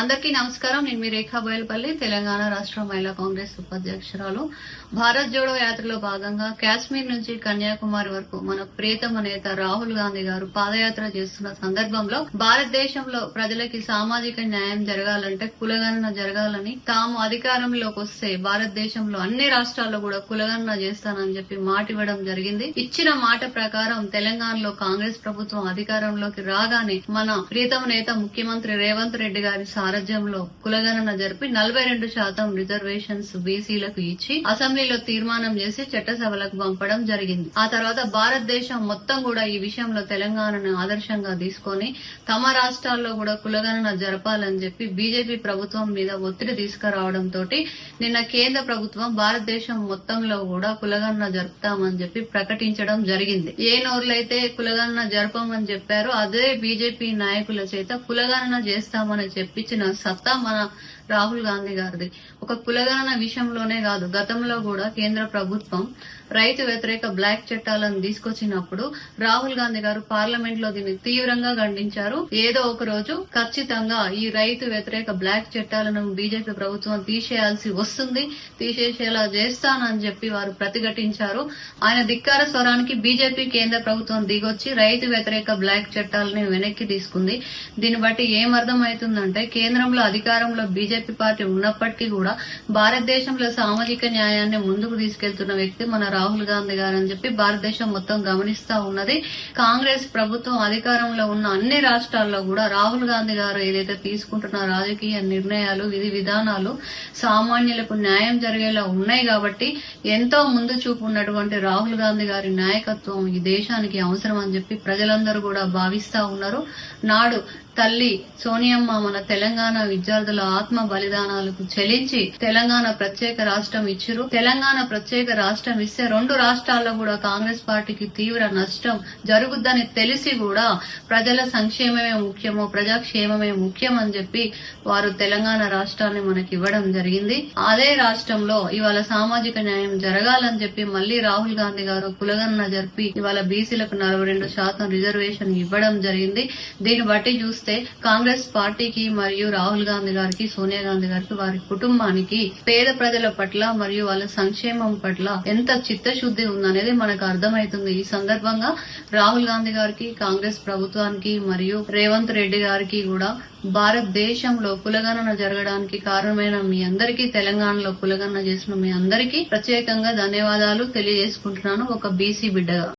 అందరికీ నమస్కారం. నేను మీ రేఖా బయలుపల్లి తెలంగాణ రాష్ట్ర మహిళా కాంగ్రెస్ ఉపాధ్యక్షురాలు. భారత్ జోడో యాత్రలో భాగంగా కాశ్మీర్ నుంచి కన్యాకుమారి వరకు మన ప్రియతమ నేత రాహుల్ గాంధీ గారు పాదయాత్ర చేస్తున్న సందర్భంలో భారతదేశంలో ప్రజలకి సామాజిక న్యాయం జరగాలంటే కులగణన జరగాలని తాము అధికారంలోకి వస్తే భారతదేశంలో అన్ని రాష్ట్రాల్లో కూడా కులగణన చేస్తానని చెప్పి మాట ఇవ్వడం జరిగింది. ఇచ్చిన మాట ప్రకారం తెలంగాణలో కాంగ్రెస్ ప్రభుత్వం అధికారంలోకి రాగానే మన ప్రియతమ నేత ముఖ్యమంత్రి రేవంత్ రెడ్డి గారి సారథ్యంలో కులగణన జరిపి నలభై రెండు శాతం రిజర్వేషన్స్ బీసీలకు ఇచ్చి అసెంబ్లీలో తీర్మానం చేసి చట్టసభలకు పంపడం జరిగింది. ఆ తర్వాత భారతదేశం మొత్తం కూడా ఈ విషయంలో తెలంగాణను ఆదర్శంగా తీసుకొని తమ రాష్ట్రాల్లో కూడా కులగణన జరపాలని చెప్పి బీజేపీ ప్రభుత్వం మీద ఒత్తిడి తీసుకురావడంతో నిన్న కేంద్ర ప్రభుత్వం భారతదేశం మొత్తంలో కూడా కులగణన జరుపుతామని చెప్పి ప్రకటించడం జరిగింది. ఏ నోర్లైతే కులగణన జరపమని చెప్పారో అదే బీజేపీ నాయకుల చేత కులగణన చేస్తామని చెప్పించిన సత్తా మన రాహుల్ గాంధీ గారిది. ఒక కులగణన విషయంలోనే కాదు గతంలో కూడా కేంద్ర ప్రభుత్వం రైతు వ్యతిరేక బ్లాక్ చట్టాలను తీసుకొచ్చినప్పుడు రాహుల్ గాంధీ గారు పార్లమెంట్లో దీన్ని తీవ్రంగా ఖండించారు. ఏదో ఒక రోజు ఖచ్చితంగా ఈ రైతు వ్యతిరేక బ్లాక్ చట్టాలను బీజేపీ ప్రభుత్వం తీసేయాల్సి వస్తుంది తీసేసేలా చేస్తానని చెప్పి వారు ప్రతిఘటించారు. ఆయన ధిక్కార స్వరానికి బీజేపీ కేంద్ర ప్రభుత్వం దిగొచ్చి రైతు వ్యతిరేక బ్లాక్ చట్టాలని వెనక్కి తీసుకుంది. దీన్ని బట్టి ఏం అర్థమవుతుందంటే కేంద్రంలో అధికారంలో బీజేపీ పార్టీ ఉన్నప్పటికీ కూడా భారతదేశంలో సామాజిక న్యాయాన్ని ముందుకు తీసుకెళ్తున్న వ్యక్తి మన రాహుల్ గాంధీ గారు అని చెప్పి భారతదేశం మొత్తం గమనిస్తా ఉన్నది. కాంగ్రెస్ ప్రభుత్వం అధికారంలో ఉన్న అన్ని రాష్ట్రాల్లో కూడా రాహుల్ గాంధీ గారు ఏదైతే తీసుకుంటున్న రాజకీయ నిర్ణయాలు విధి విధానాలు సామాన్యులకు న్యాయం జరిగేలా ఉన్నాయి కాబట్టి ఎంతో ముందు చూపు ఉన్నటువంటి రాహుల్ గాంధీ గారి నాయకత్వం ఈ దేశానికి అవసరం అని చెప్పి ప్రజలందరూ కూడా భావిస్తా ఉన్నారు. నాడు తల్లి సోనియమ్మ మన తెలంగాణ విద్యార్థుల ఆత్మ బలిదానాలకు చెలించి తెలంగాణ ప్రత్యేక రాష్ట్రం ఇచ్చిరు. తెలంగాణ ప్రత్యేక రాష్ట్రం ఇస్తే రెండు రాష్ట్రాల్లో కూడా కాంగ్రెస్ పార్టీకి తీవ్ర నష్టం జరుగుద్దని తెలిసి కూడా ప్రజల సంక్షేమమే ముఖ్యమో ప్రజాక్షేమమే ముఖ్యం అని చెప్పి వారు తెలంగాణ రాష్ట్రాన్ని మనకి ఇవ్వడం జరిగింది. అదే రాష్ట్రంలో ఇవాళ సామాజిక న్యాయం జరగాలని చెప్పి మళ్ళీ రాహుల్ గాంధీ గారు కులగన్న జరిపి ఇవాళ బీసీలకు నలభై రెండు శాతం రిజర్వేషన్ ఇవ్వడం జరిగింది. దీన్ని బట్టి చూస్తే కాంగ్రెస్ పార్టీకి మరియు రాహుల్ గాంధీ గారికి సోనియా గాంధీ గారికి వారి కుటుంబానికి పేద ప్రజల పట్ల మరియు వాళ్ళ సంక్షేమం పట్ల ఎంత చిత్తశుద్ధి ఉందనేది మనకు అర్థమవుతుంది ఈ సందర్భంగా రాహుల్ గాంధీ గారికి కాంగ్రెస్ ప్రభుత్వానికి మరియు రేవంత్ రెడ్డి గారికి కూడా భారతదేశంలో కులగణన జరగడానికి కారణమైన మీ అందరికీ తెలంగాణలో కులగణన చేసిన మీ అందరికీ ప్రత్యేకంగా ధన్యవాదాలు తెలియజేసుకుంటున్నాను. ఒక బీసీ బిడ్డగా.